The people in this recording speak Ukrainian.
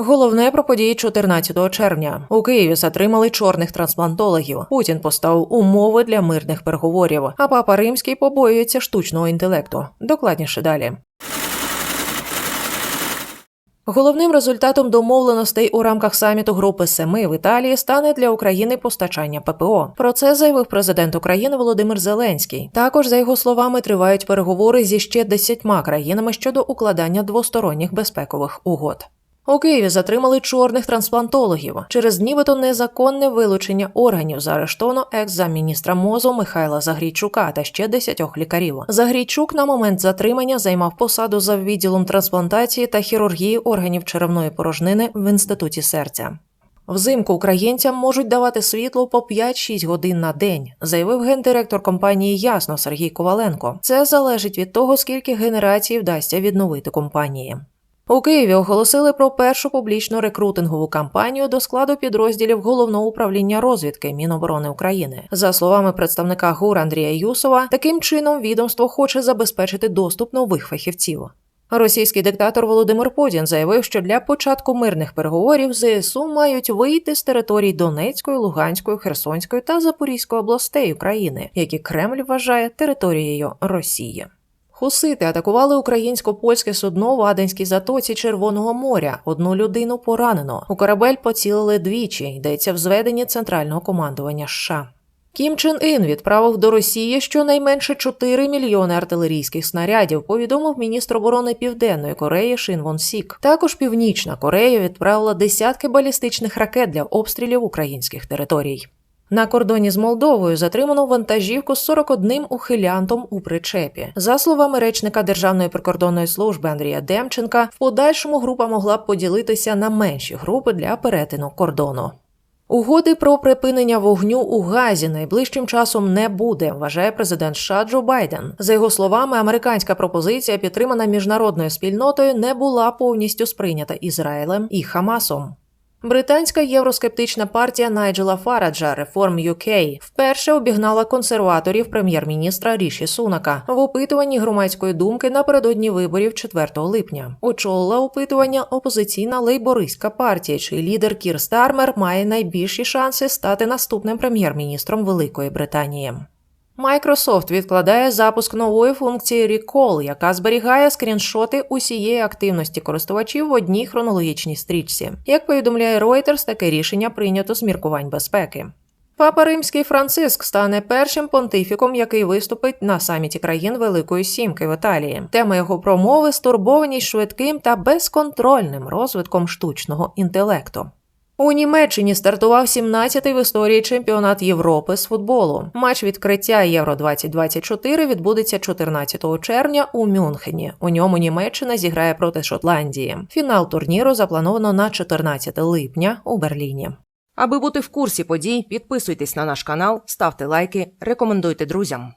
Головне про події 14 червня у Києві затримали чорних трансплантологів. Путін поставив умови для мирних переговорів. А папа римський побоюється штучного інтелекту. Докладніше далі. Головним результатом домовленостей у рамках саміту Групи Семи в Італії стане для України постачання ППО. Про це заявив президент України Володимир Зеленський. Також, за його словами, тривають переговори зі ще десятьма країнами щодо укладання двосторонніх безпекових угод. У Києві затримали чорних трансплантологів через нібито незаконне вилучення органів. Заарештовано екс-замміністра мозу Михайла Загрійчука та ще десятьох лікарів. Загрійчук на момент затримання займав посаду за відділом трансплантації та хірургії органів черевної порожнини в інституті серця. Взимку українцям можуть давати світло по 5-6 годин на день, заявив гендиректор компанії Ясно Сергій Коваленко. Це залежить від того, скільки генерацій вдасться відновити компанії. У Києві оголосили про першу публічну рекрутингову кампанію до складу підрозділів головного управління розвідки Міноборони України. За словами представника ГУР Андрія Юсова, таким чином відомство хоче забезпечити доступ нових фахівців. Російський диктатор Володимир Путін заявив, що для початку мирних переговорів ЗСУ мають вийти з територій Донецької, Луганської, Херсонської та Запорізької областей України, які Кремль вважає територією Росії. Хусити атакували українсько-польське судно в Аденській затоці Червоного моря. Одну людину поранено. У корабель поцілили двічі. Йдеться в зведенні центрального командування США. Кім Чен Ін відправив до Росії щонайменше 4 мільйони артилерійських снарядів. Повідомив міністр оборони Південної Кореї Шин Вон Сік. Також Північна Корея відправила десятки балістичних ракет для обстрілів українських територій. На кордоні з Молдовою затримано вантажівку з 41 ухилянтом у причепі. За словами речника Державної прикордонної служби Андрія Демченка, в подальшому група могла б поділитися на менші групи для перетину кордону. Угоди про припинення вогню у Газі найближчим часом не буде, вважає президент США Джо Байден. За його словами, американська пропозиція, підтримана міжнародною спільнотою, не була повністю сприйнята Ізраїлем і Хамасом. Британська євроскептична партія Найджела Фараджа Reform UK вперше обігнала консерваторів прем'єр-міністра Ріші Сунака в опитуванні громадської думки напередодні виборів 4 липня. Очолила опитування опозиційна лейбористська партія, чий лідер Кір Стармер має найбільші шанси стати наступним прем'єр-міністром Великої Британії. Microsoft відкладає запуск нової функції Recall, яка зберігає скріншоти усієї активності користувачів в одній хронологічній стрічці. Як повідомляє Reuters, таке рішення прийнято з міркувань безпеки. Папа Римський Франциск стане першим понтифіком, який виступить на саміті країн Великої Сімки в Італії. Тема його промови стурбованість швидким та безконтрольним розвитком штучного інтелекту. У Німеччині стартував 17-й в історії чемпіонат Європи з футболу. Матч відкриття Євро 2024 відбудеться 14 червня у Мюнхені. У ньому Німеччина зіграє проти Шотландії. Фінал турніру заплановано на 14 липня у Берліні. Аби бути в курсі подій, підписуйтесь на наш канал, ставте лайки, рекомендуйте друзям.